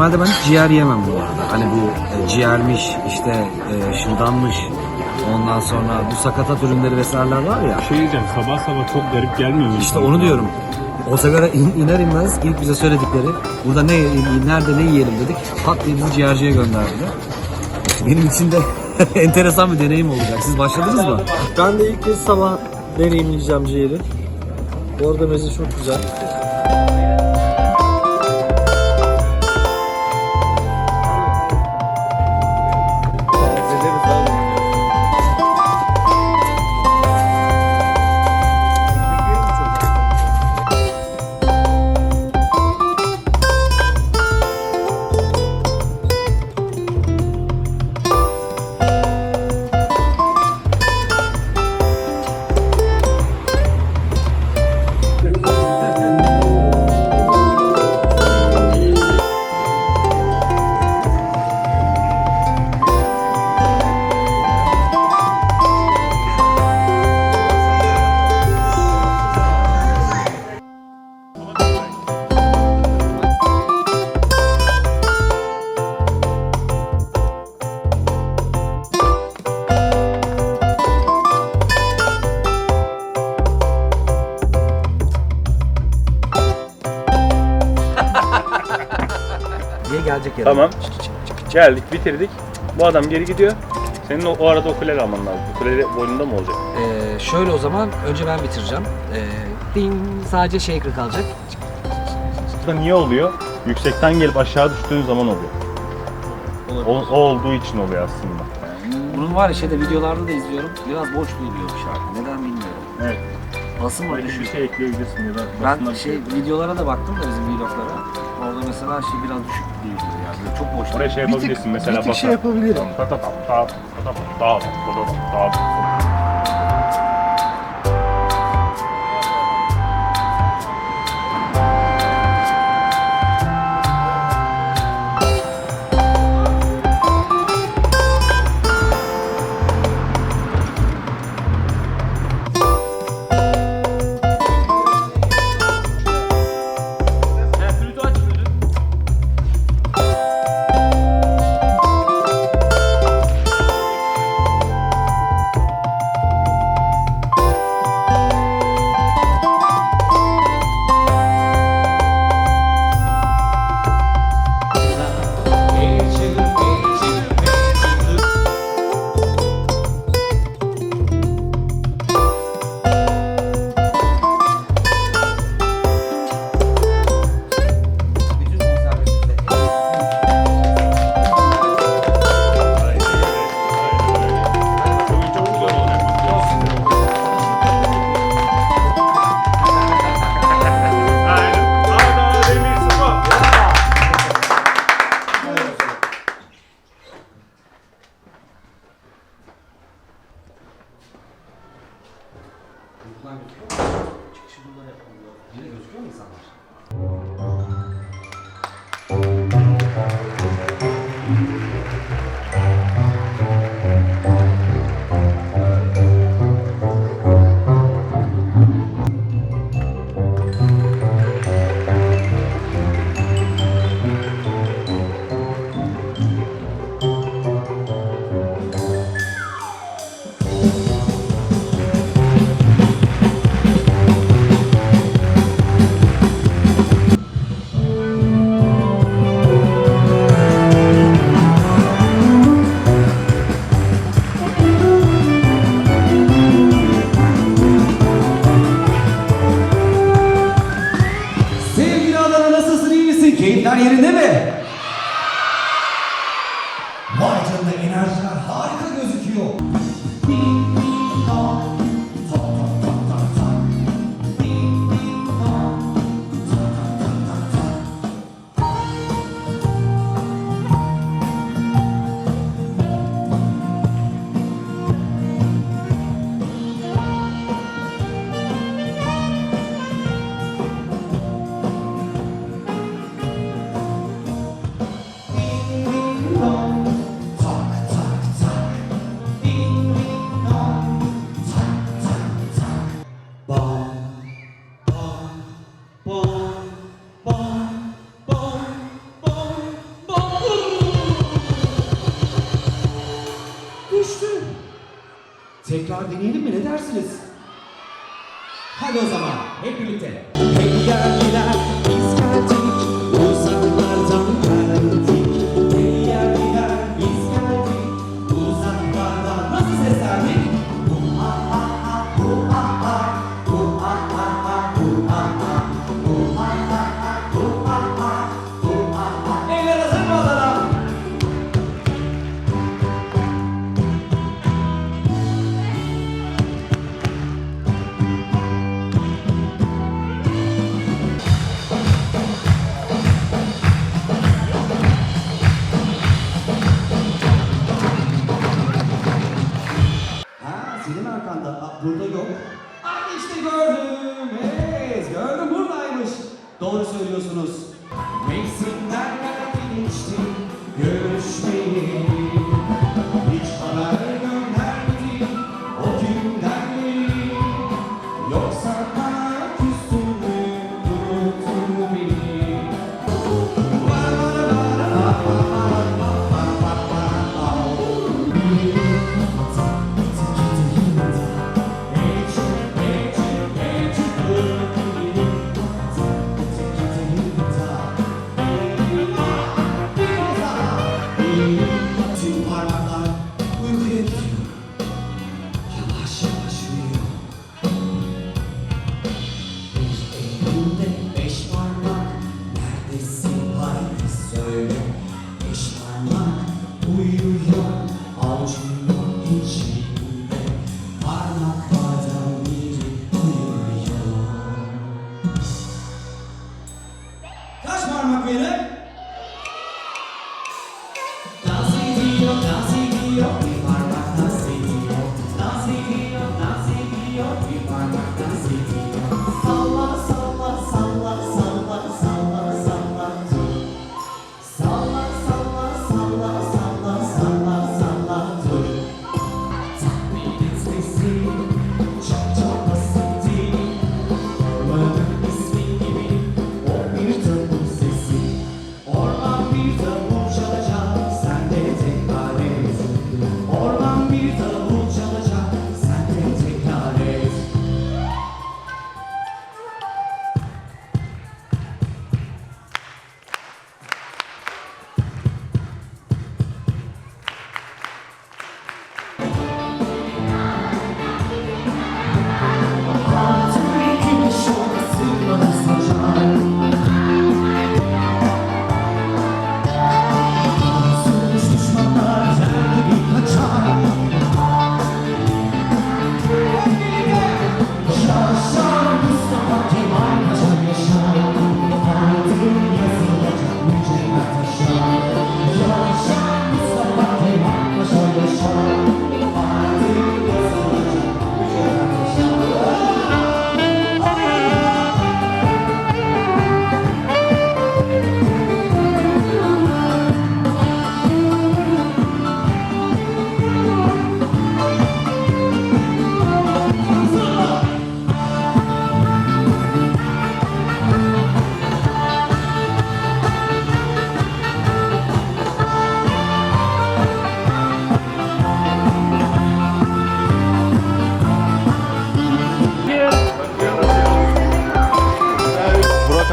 Normalde ben ciğer yemem bu arada. Hani bu e, ciğermiş, işte e, şırdanmış, ondan sonra bu sakatat ürünleri vesaireler var ya. Şey diyeceğim sabah sabah çok garip gelmiyor mu? İşte onu diyorum. O sigara in, iner inmez ilk bize söyledikleri burada ne nerede ne yiyelim dedik. Pat diye bizi ciğerciye gönderdiler. Benim için de enteresan bir deneyim olacak. Siz başladınız mı? Ben de ilk kez sabah deneyimleyeceğim ciğeri. Bu arada meze çok güzel. Gelecek yani. Tamam. Geldik, bitirdik. Bu adam geri gidiyor. Senin o, o arada ukulele alman lazım. Ukulele boynunda mı olacak? Ee, şöyle o zaman önce ben bitireceğim. Ee, ding, sadece shaker kalacak. Bu da niye oluyor? Yüksekten gelip aşağı düştüğün zaman oluyor. O, o olduğu için oluyor aslında. Bunun var ya şeyde videolarda da izliyorum. Biraz boş buluyor bu şarkı. Neden bilmiyorum. Evet. Basın mı Böyle bir düşük? şey ekleyebilirsin ya da Ben şey şey. videolara da baktım da bizim vloglara. Mesela şey biraz düşük gidiyor yani. Böyle çok boş. Oraya şey yapabilirsin mesela bir tık şey yapabilirim. Ta ta ta ta ta yerinde mi? Aa burada yok. Ay işte gördüm. Evet gördüm buradaymış. Doğru söylüyorsunuz. Mevsimler gelmişti görüşmeyi.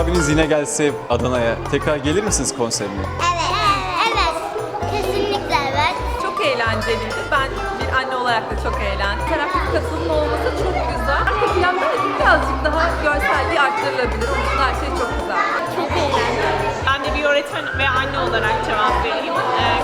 abiniz yine gelse Adana'ya tekrar gelir misiniz konserine? Evet. Evet. Kesinlikle evet. Çok eğlenceliydi. Ben bir anne olarak da çok eğlendim. Tarafsız katılım olması çok güzel. Arka planda birazcık daha görselliği arttırılabilir. Onun için her şey çok güzel. Çok eğlendim. Ben de bir öğretmen ve anne olarak cevap vereyim. Ee,